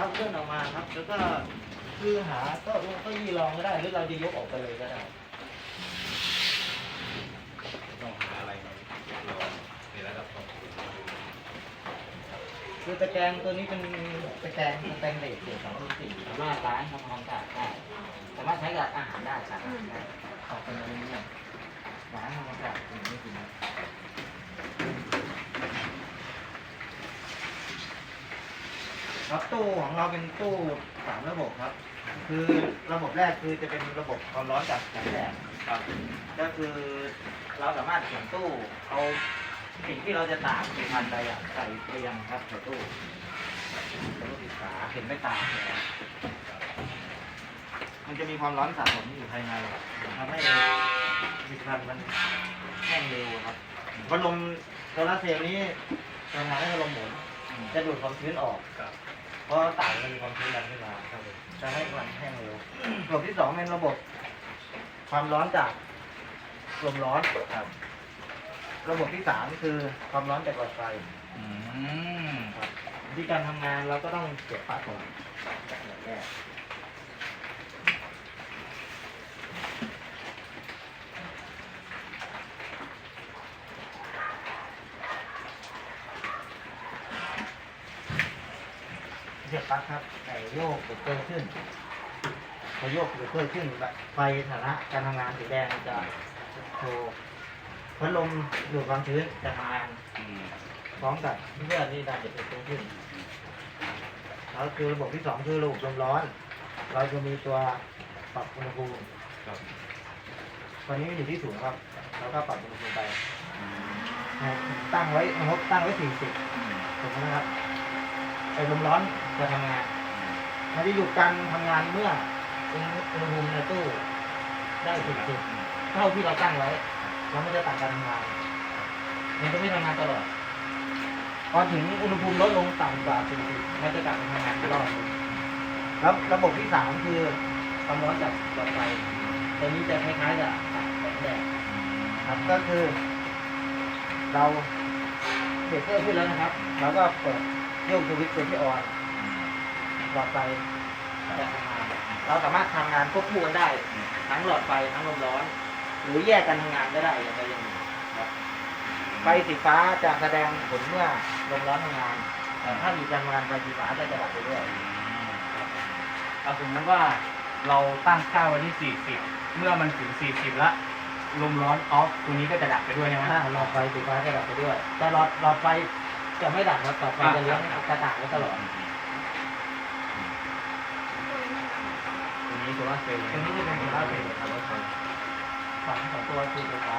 ลื่อนออกมาครับ แล้วก็คือหาก็ก็ยีรองก็ได้หรือเราจะยกออกไปเลยก็ได้ต้องหาอะไรมารองในระดับของคุณคือตะแกรงตัวนี้เป็นตะแกรงตะแกรงเหล็กเสียสองสี่สามารถล้างทำความสะอาดได้สามารถใช้กับอาหารได้สารอาหารได้ออกเป็นอลูมิเนียมล้างทำความสะอาดอย่างนี้จริง ครับตู้ของเราเป็นตู้สามระบบครับ คือระบบแรกคือจะเป็นระบบความร้อนจากแสงแดดครับ ก็คือเราสามารถเขียนตู้เอาสิ่งที่เราจะตากเป็นพันใดอะใส่เรียงครับใส่ตู้ตู้ปิดฝาเห็นไม่ตากเลยครับมันจะมีความร้อนสะสมอยู่ภายในทำให้ผลิตภัณฑ์มันแห้งเร็วครับพัดลมโซลาร์เซลล์นี้จะทำให้พัดลมหมุนจะดูดความชื้นออกครับ เพราะต่างมันมีความชื้นดันขึ้นมาครับผมจะให้มันแห้งเร็วระบบที่สองเป็นระบบ ความร้อนจากลมร้อนครับ ระบบที่สามคือความร้อนจากหลอดไฟอืม ครับวิธีการทำงานเราก็ต้องเสียบปลั๊กก่อนอย่างแรก เสียบปลั๊กครับไอ้โยกเบรกเกอร์ขึ้นพอโยกเบรกเกอร์ขึ้นไฟฐานะการทำงานสีแดงจะโชว์พัดลมดูดความชื้นจะทำงานพร้อมกับเพื่อนที่ดันเด็กตัวขึ้นแล้วคือระบบที่สองคือระบบลมร้อน เราจะมีตัวปรับอุณหภูมิครับตัวนี้อยู่ที่สูงครับ แล้วก็ปรับอุณหภูมิไปตั้งไว้งบตั้งไว้สี่สิบถูกไหมครับ ไอ้ลมร้อนจะทำงาน มันจะหยุดการทำงานเมื่ออุณหอุณหภูมิในตู้ได้สี่สิบเท่าที่เราตั้งไว้ แล้วมันจะตัดการทำงาน มันจะไม่ทำงานตลอด พอถึงอุณหภูมิลดลงต่ำกว่า40มันจะกลับมาทำงานอีกรอบแล้วระบบที่สามคือความร้อนจากหลอดไฟตัวนี้จะคล้ายๆกับแสงแดดครับก็คือ เรา เบรกเกอร์ขึ้นแล้วนะครับ แล้วก็เปิดโยกสวิตช์ตัวที่ออนหลอดไฟจะทำงานเราสามารถทำงานควบคู่กันได้ ทั้งหลอดไฟทั้งลมร้อน หรือแยกกันทำงานก็ได้อย่างใดอย่างหนึ่งครับไฟสีฟ้าจะแสดงผลเมื่อลมร้อนทำงาน แต่ถ้ามีการทำงานไฟสีฟ้าก็จะดับไปด้วยเอาสมมติว่าเราตั้งค่าไว้ที่ 40 เมื่อมันถึง 40แล้ว ลมร้อนออฟตัวนี้ก็จะดับไปด้วยใช่ไหมถ้าหลอดไฟสีฟ้าจะดับไปด้วย แต่หลอดหลอดไฟจะไม่ดับครับหลอดไฟจะเลี้ยงกระต่างไว้ตลอดตัวนี้โซลาร์เซลล์ตรงนี้จะเป็นโซลาร์เซลล์ครับรถไฟสองสองตัวคือไฟฟ้า